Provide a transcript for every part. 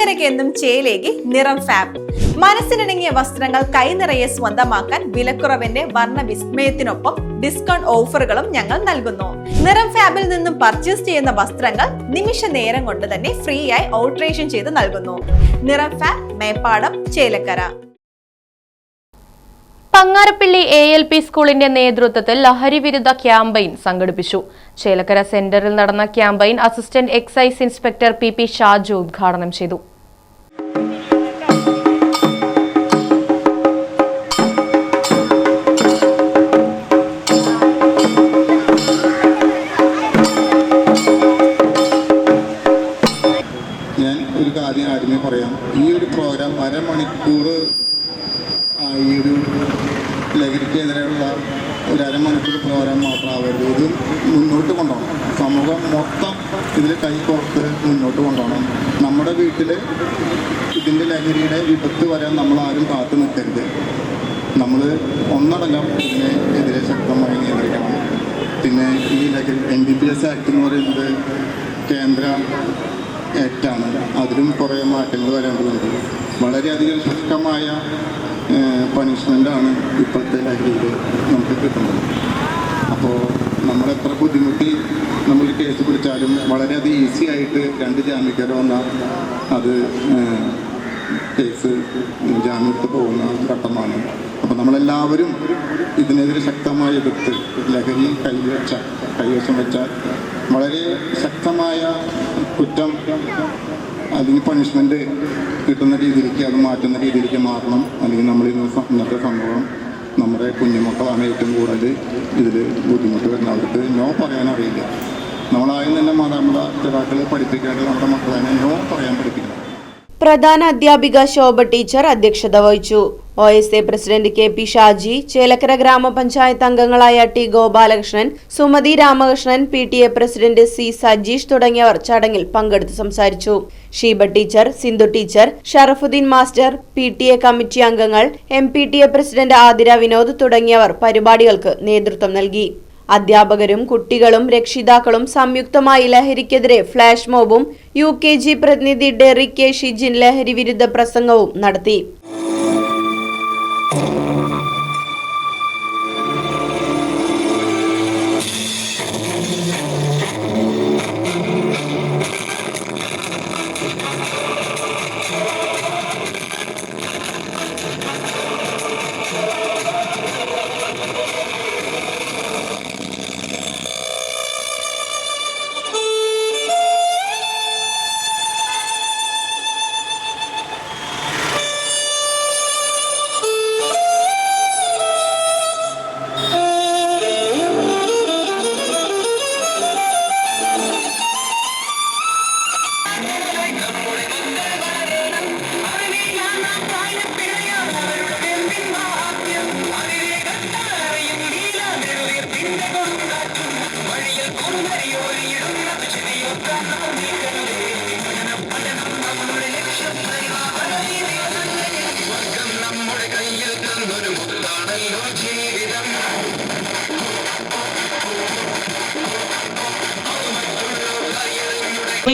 ചേലക്കരയ്ക്ക് എന്നും ചേലേക്ക് നിറം ഫാബ് മനസ്സിനിണങ്ങിയ വസ്ത്രങ്ങൾ കൈനിറയെ സ്വന്തമാക്കാൻ വിലക്കുറവിന്റെ വർണ വിസ്മയത്തിനൊപ്പം ഡിസ്കൗണ്ട് ഓഫറുകളും ഞങ്ങൾ നൽകുന്നു. നിറം ഫാബിൽ നിന്നും പർച്ചേസ് ചെയ്യുന്ന വസ്ത്രങ്ങൾ നിമിഷ നേരം കൊണ്ട് തന്നെ ഫ്രീ ആയി ഓൾട്രേഷൻ ചെയ്ത് നൽകുന്നു. Niram fab Meppadam Chelakkara. Pangarappilly A L P സ്കൂളിന്റെ നേതൃത്വത്തിൽ ലഹരി വിരുദ്ധ ക്യാമ്പയിൻ സംഘടിപ്പിച്ചു. ചേലക്കര സെന്ററിൽ നടന്ന campaign assistant excise inspector P P Shaju ഉദ്ഘാടനം ചെയ്തു. കാര്യം ആദ്യമേ പറയാം. ഈ ഒരു പ്രോഗ്രാം അരമണിക്കൂർ ഈ ഒരു ലഹരിക്കെതിരെയുള്ള ഒരു അരമണിക്കൂർ പ്രോഗ്രാം മാത്രമാവരുത്. ഇത് മുന്നോട്ട് കൊണ്ടുപോകണം. സമൂഹം മൊത്തം ഇതിൽ കൈകോർത്ത് മുന്നോട്ട് കൊണ്ടുപോകണം. നമ്മുടെ വീട്ടിൽ ഇതിന്റെ ലഹരിയുടെ വിപത്ത് വരാൻ നമ്മൾ ആരും കാത്തു നിൽക്കരുത്. നമ്മൾ ഒന്നടങ്കം ഇതിനെ എതിരെ ശക്തമായി നിയന്ത്രിക്കണം. പിന്നെ ഈ ലഹരി N D P S act എന്ന് പറയുന്നത് കേന്ദ്ര ആക്റ്റാണ് അതിലും കുറേ മാറ്റങ്ങൾ വരേണ്ടതുണ്ട്. വളരെയധികം ശക്തമായ പണിഷ്മെന്റാണ് ഇപ്പോഴത്തെ ലഹരിയിൽ നമുക്ക് കിട്ടുന്നത്. അപ്പോൾ നമ്മളെത്ര ബുദ്ധിമുട്ടി നമ്മൾ കേസ് പിടിച്ചാലും വളരെയധികം ഈസി ആയിട്ട് രണ്ട് ജാമ്യക്കാരോ വന്നാൽ അത് കേസ് ജാമ്യത്ത് പോകുന്ന ഘട്ടമാണ്. അപ്പോൾ നമ്മളെല്ലാവരും ഇതിനെതിരെ ശക്തമായി എതിർത്ത് ലഹരി കൈവച്ച കൈവശം വെച്ചാൽ വളരെ ശക്തമായ കുറ്റം അതിന് പണിഷ്മെന്റ് കിട്ടുന്ന രീതിയിലേക്ക് അത് മാറ്റുന്ന രീതിയിലേക്ക് മാറണം. അല്ലെങ്കിൽ നമ്മൾ ഇന്ന് ഇന്നത്തെ സംഭവം നമ്മുടെ കുഞ്ഞുമക്കളാണ് ഏറ്റവും കൂടുതൽ ഇതിൽ ബുദ്ധിമുട്ട് വരുന്നത്. അവർക്ക് നോ പറയാനറിയില്ല നമ്മളായും തന്നെ മാതാപിതാക്കളെ പഠിപ്പിക്കേണ്ടത് നമ്മുടെ മക്കളെ നോ പറയാൻ പഠിപ്പിക്കണം. പ്രധാന അധ്യാപിക ശോഭ ടീച്ചർ അധ്യക്ഷത വഹിച്ചു. O S A president K P Shaji Chelakkara ഗ്രാമപഞ്ചായത്ത് അംഗങ്ങളായ T Gopalakrishnan Sumathi Ramakrishnan P T A president C Sajeesh തുടങ്ങിയവർ ചടങ്ങിൽ പങ്കെടുത്ത് സംസാരിച്ചു. Sheeba teacher Sindhu teacher Sharafudheen master P T A committee അംഗങ്ങൾ M P T A president Athira Vinod തുടങ്ങിയവർ പരിപാടികൾക്ക് നേതൃത്വം നൽകി. അധ്യാപകരും കുട്ടികളും രക്ഷിതാക്കളും സംയുക്തമായി ലഹരിക്കെതിരെ ഫ്ലാഷ് മോബും യു കെ ജി പ്രതിനിധി ഡെറി കെ ഷിജിൻ ലഹരി വിരുദ്ധ പ്രസംഗവും നടത്തി.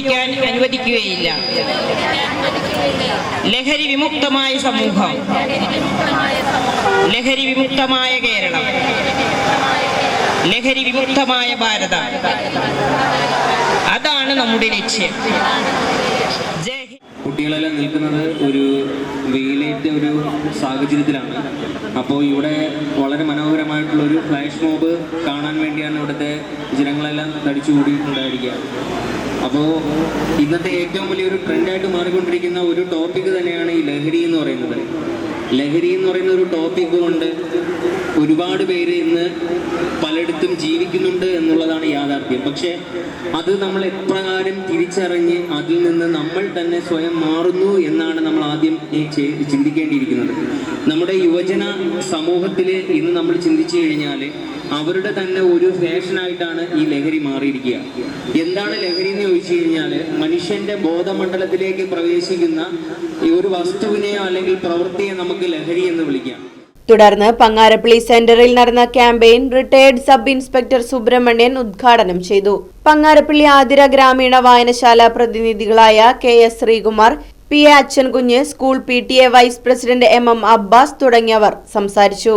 ക്കാൻ അനുവദിക്കുകയില്ല. ലഹരി വിമുക്തമായ സമൂഹം. ലഹരി വിമുക്തമായ കേരളം. ലഹരി വിമുക്തമായ ഭാരതം. അതാണ് നമ്മുടെ ലക്ഷ്യം. കുട്ടികളെല്ലാം നിൽക്കുന്നത് ഒരു വെയിലേറ്റ ഒരു സാഹചര്യത്തിലാണ്. അപ്പോൾ ഇവിടെ വളരെ മനോഹരമായിട്ടുള്ള ഒരു ഫ്ലാഷ് മോബ് കാണാൻ വേണ്ടിയാണ് ഇവിടുത്തെ ജനങ്ങളെല്ലാം തടിച്ചു കൂടിയിട്ടുണ്ടായിരിക്കുക. അപ്പോൾ ഇന്നത്തെ ഏറ്റവും വലിയൊരു ട്രെൻഡായിട്ട് മാറിക്കൊണ്ടിരിക്കുന്ന ഒരു ടോപ്പിക് തന്നെയാണ് ഈ ലഹരി എന്ന് പറയുന്നത്. ലഹരി എന്ന് പറയുന്ന ഒരു ടോപ്പിക് കൊണ്ട് ഒരുപാട് പേര് ഇന്ന് പലയിടത്തും ജീവിക്കുന്നുണ്ട് എന്നുള്ളതാണ് യാഥാർത്ഥ്യം. പക്ഷെ അത് നമ്മൾ എപ്രകാരം തിരിച്ചറിഞ്ഞ് അതിൽ നിന്ന് നമ്മൾ തന്നെ സ്വയം മാറുന്നു എന്നാണ് നമ്മൾ ആദ്യം ചിന്തിക്കേണ്ടിയിരിക്കുന്നത്. നമ്മുടെ യുവജന സമൂഹത്തിൽ ഇന്ന് നമ്മൾ ചിന്തിച്ചു കഴിഞ്ഞാൽ അവരുടെ തന്നെ ഒരു ഫാഷനായിട്ടാണ് ഈ ലഹരി മാറിയിരിക്കുക. എന്താണ് ലഹരി എന്ന് ചോദിച്ചു കഴിഞ്ഞാൽ മനുഷ്യന്റെ ബോധമണ്ഡലത്തിലേക്ക് പ്രവേശിക്കുന്ന ഈ ഒരു വസ്തുവിനെയോ അല്ലെങ്കിൽ പ്രവൃത്തിയെ നമുക്ക് ലഹരി എന്ന് വിളിക്കാം. തുടർന്ന് പങ്ങാരപ്പള്ളി സെന്ററിൽ നടന്ന campaign retired sub inspector Subrahmanyan ഉദ്ഘാടനം ചെയ്തു. പങ്ങാരപ്പള്ളി ആതിര ഗ്രാമീണ വായനശാല പ്രതിനിധികളായ K S Sreekumar P A Achankunju school P T A vice president M M Abbas തുടങ്ങിയവർ സംസാരിച്ചു.